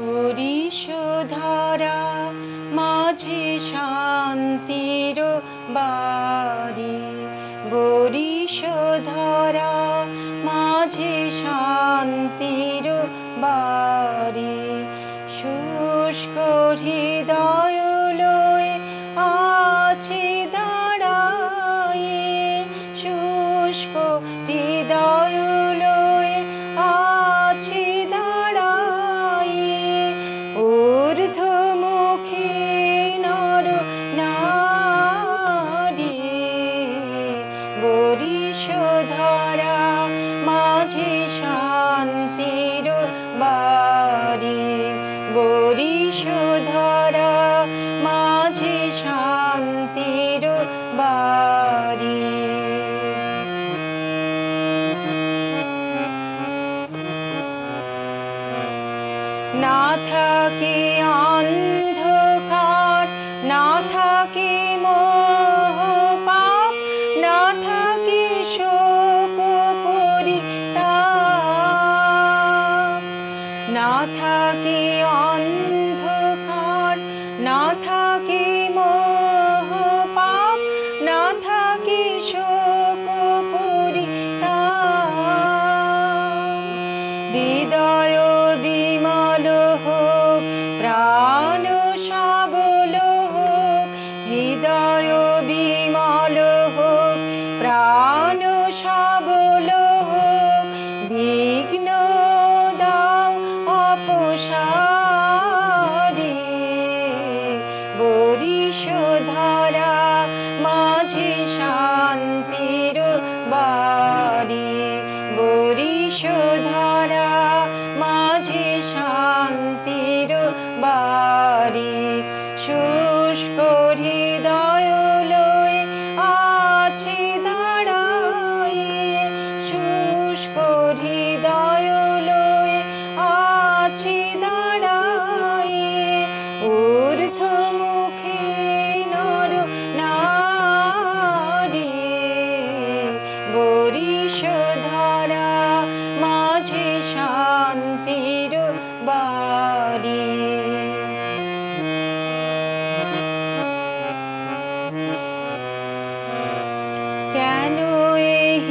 গরিষধারা মাঝে শান্তির বাড়ি। বরিশ ধরা মাঝে শান্তির বাড়ি। বরিশ ধরা অন্ধকার না থাকে না থাকে অন্ধকার বাড়ি বরিশ ধরা মাঝে শান্তির বাড়ি। শুষ্ক হৃদয়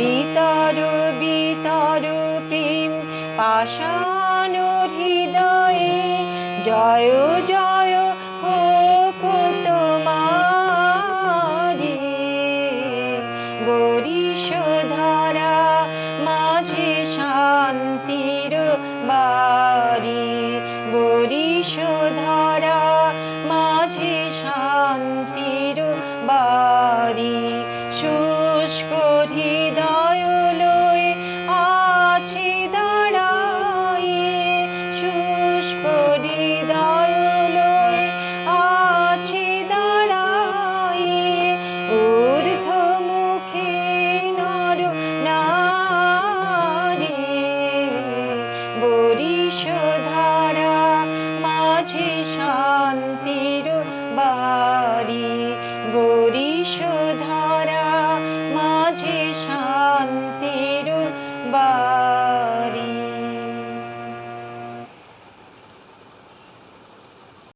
বিতর বিতর প্রেম হৃদয়ে। জয় জয় হোক তোমারি। ধরা মাঝে শান্তির বাড়ি। goodbye.